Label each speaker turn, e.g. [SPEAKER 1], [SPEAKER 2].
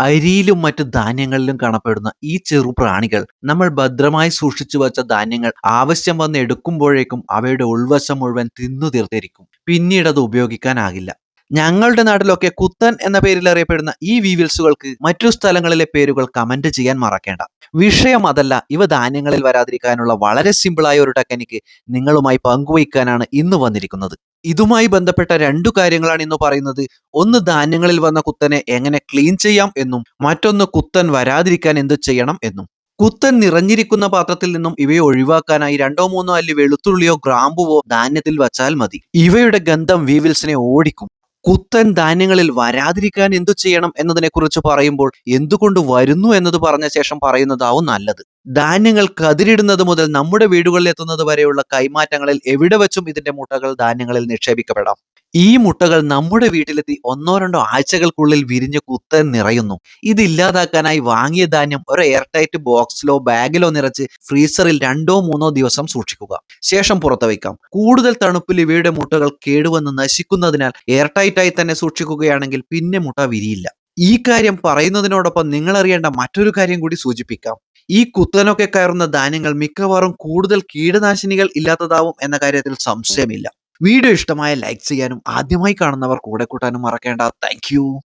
[SPEAKER 1] അരിയിലും മറ്റ് ധാന്യങ്ങളിലും കാണപ്പെടുന്ന ഈ ചെറു പ്രാണികൾ നമ്മൾ ഭദ്രമായി സൂക്ഷിച്ചു വച്ച ധാന്യങ്ങൾ ആവശ്യം വന്ന് എടുക്കുമ്പോഴേക്കും അവയുടെ ഉൾവശം മുഴുവൻ തിന്നു തീർത്തിരിക്കും. പിന്നീട് അത് ഉപയോഗിക്കാനാകില്ല. ഞങ്ങളുടെ നാട്ടിലൊക്കെ കുത്തൻ എന്ന പേരിൽ അറിയപ്പെടുന്ന ഈ വീവിൽസുകൾക്ക് മറ്റു സ്ഥലങ്ങളിലെ പേരുകൾ കമന്റ് ചെയ്യാൻ മറക്കേണ്ട. വിഷയം അതല്ല ഇവ ധാന്യങ്ങളിൽ വരാതിരിക്കാനുള്ള വളരെ സിമ്പിളായ ഒരു ടെക്നിക്ക് നിങ്ങളുമായി പങ്കുവയ്ക്കാനാണ് ഇന്ന് വന്നിരിക്കുന്നത്. ഇതുമായി ബന്ധപ്പെട്ട രണ്ടു കാര്യങ്ങളാണ് ഇന്ന് പറയുന്നത്. ഒന്ന് ധാന്യങ്ങളിൽ വന്ന കുത്തനെ എങ്ങനെ ക്ലീൻ ചെയ്യാം എന്നും മറ്റൊന്ന് കുത്തൻ വരാതിരിക്കാൻ എന്ത് ചെയ്യണം എന്നും. കുത്തൻ നിറഞ്ഞിരിക്കുന്ന പാത്രത്തിൽ നിന്നും ഇവയെ ഒഴിവാക്കാനായി രണ്ടോ മൂന്നോ അല്ലി വെളുത്തുള്ളിയോ ഗ്രാമ്പുവോ ധാന്യത്തിൽ വച്ചാൽ മതി. ഇവയുടെ ഗന്ധം വീവിൽസിനെ ഓടിക്കും. കുത്തൻ ധാന്യങ്ങളിൽ വരാതിരിക്കാൻ എന്തു ചെയ്യണം എന്നതിനെക്കുറിച്ച് പറയുമ്പോൾ എന്തുകൊണ്ട് വരുന്നു എന്നത് പറഞ്ഞ ശേഷം പറയുന്നതാവും നല്ലത്. ധാന്യങ്ങൾ കതിരിടുന്നത് മുതൽ നമ്മുടെ വീടുകളിൽ എത്തുന്നത് വരെയുള്ള കൈമാറ്റങ്ങളിൽ എവിടെ വെച്ചും ഇതിന്റെ മുട്ടകൾ ധാന്യങ്ങളിൽ നിക്ഷേപിക്കപ്പെടാം. ഈ മുട്ടകൾ നമ്മുടെ വീട്ടിലെത്തി ഒന്നോ രണ്ടോ ആഴ്ചകൾക്കുള്ളിൽ വിരിഞ്ഞ് കുത്തൻ നിറയുന്നു. ഇതില്ലാതാക്കാനായി വാങ്ങിയ ധാന്യം ഒരു എയർ ടൈറ്റ് ബോക്സിലോ ബാഗിലോ നിറച്ച് ഫ്രീസറിൽ രണ്ടോ മൂന്നോ ദിവസം സൂക്ഷിക്കുക. ശേഷം പുറത്തു വയ്ക്കാം കൂടുതൽ തണുപ്പിൽ ഇവയുടെ മുട്ടകൾ കേടുവന്ന് നശിക്കുന്നതിനാൽ എയർ ടൈറ്റായി തന്നെ സൂക്ഷിക്കുകയാണെങ്കിൽ പിന്നെ മുട്ട വിരിയില്ല. ഈ കാര്യം പറയുന്നതിനോടൊപ്പം നിങ്ങൾ അറിയേണ്ട മറ്റൊരു കാര്യം കൂടി സൂചിപ്പിക്കാം. ഈ കുത്തനൊക്കെ കയറുന്ന ധാന്യങ്ങൾ മിക്കവാറും കൂടുതൽ കീടനാശിനികൾ ഇല്ലാത്തതാവും എന്ന കാര്യത്തിൽ സംശയമില്ല. വീഡിയോ ഇഷ്ടമായ ലൈക്ക് ചെയ്യാനും ആദ്യമായി കാണുന്നവർ കൂടെ കൂട്ടാനും മറക്കേണ്ട. താങ്ക്